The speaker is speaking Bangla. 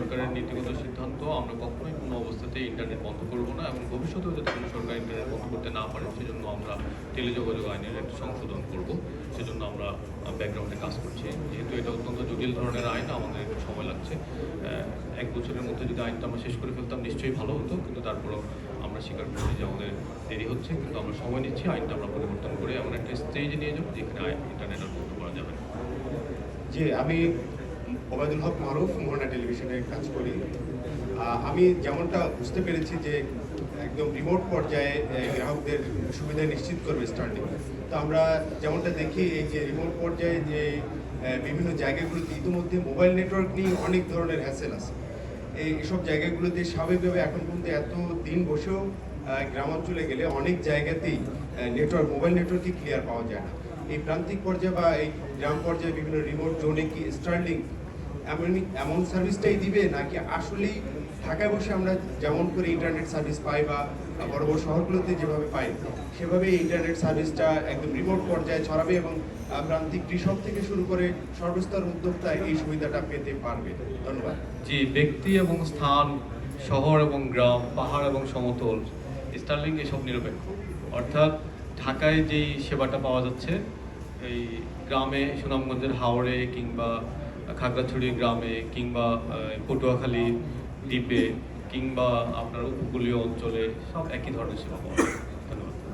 সরকারের নীতিগত সিদ্ধান্ত, আমরা কখনোই কোনো অবস্থাতেই ইন্টারনেট বন্ধ করব না এবং ভবিষ্যতেও যাতে কোনো সরকার ইন্টারনেট বন্ধ করতে না পারে, সেজন্য আমরা টেলিযোগাযোগ আইনের একটি সংশোধন করব। সেজন্য আমরা ব্যাকগ্রাউন্ডে কাজ করছি। যেহেতু এটা অত্যন্ত জটিল ধরনের আইন, আমাদের একটু সময় লাগছে। এক বছরের মধ্যে যদি আইনটা আমরা শেষ করে ফেলতাম, নিশ্চয়ই ভালো হতো, কিন্তু তারপরেও আমরা স্বীকার করছি যে আমাদের দেরি হচ্ছে, কিন্তু আমরা সময় নিচ্ছি, আইনটা আমরা পরিবর্তন করে এমন একটা স্টেজে নিয়ে যাব যেখানে ইন্টারনেট আর বন্ধ করা যাবে না। জি, আমি ওবায়দুল হক মারুফ মোহনা টেলিভিশনে কাজ করি। আমি যেমনটা বুঝতে পেরেছি যে একদম রিমোট পর্যায়ে গ্রাহকদের সুবিধা নিশ্চিত করবে স্টার্টিং তো আমরা যেমনটা দেখি, এই যে রিমোট পর্যায়ে যে বিভিন্ন জায়গাগুলোতে ইতিমধ্যে মোবাইল নেটওয়ার্ক নিয়ে অনেক ধরনের হ্যাসেল আছে। এই এসব জায়গাগুলোতে স্বাভাবিকভাবে এখন পর্যন্ত এত দিন বসেও গ্রামাঞ্চলে গেলে অনেক জায়গাতেই নেটওয়ার্ক মোবাইল নেটওয়ার্কই ক্লিয়ার পাওয়া যায় না। এই প্রান্তিক পর্যায়ে বা এই গ্রাম পর্যায়ে বিভিন্ন রিমোট জোনে কি স্টার্লিং এমন এমন সার্ভিসটাই দিবে নাকি আসলেই ঢাকায় বসে আমরা যেমন করে ইন্টারনেট সার্ভিস পাই বা বড় বড় শহরগুলোতে যেভাবে পাই সেভাবে ইন্টারনেট সার্ভিসটা একদম রিমোট পর্যায়ে ছড়াবে এবং প্রান্তিক কৃষক থেকে শুরু করে সর্বস্তর উদ্যোক্তা এই সুবিধাটা পেতে পারবে। ধন্যবাদ। জি, ব্যক্তি এবং স্থান, শহর এবং গ্রাম, পাহাড় এবং সমতল, স্টারলিং এসব নিরপেক্ষ। অর্থাৎ ঢাকায় যেই সেবাটা পাওয়া যাচ্ছে, এই গ্রামে সুনামগঞ্জের হাওড়ে কিংবা খাগড়াছড়ি গ্রামে কিংবা পটুয়াখালী দ্বীপে কিংবা আপনার উপকূলীয় অঞ্চলে সব একই ধরনের সেবা পাওয়া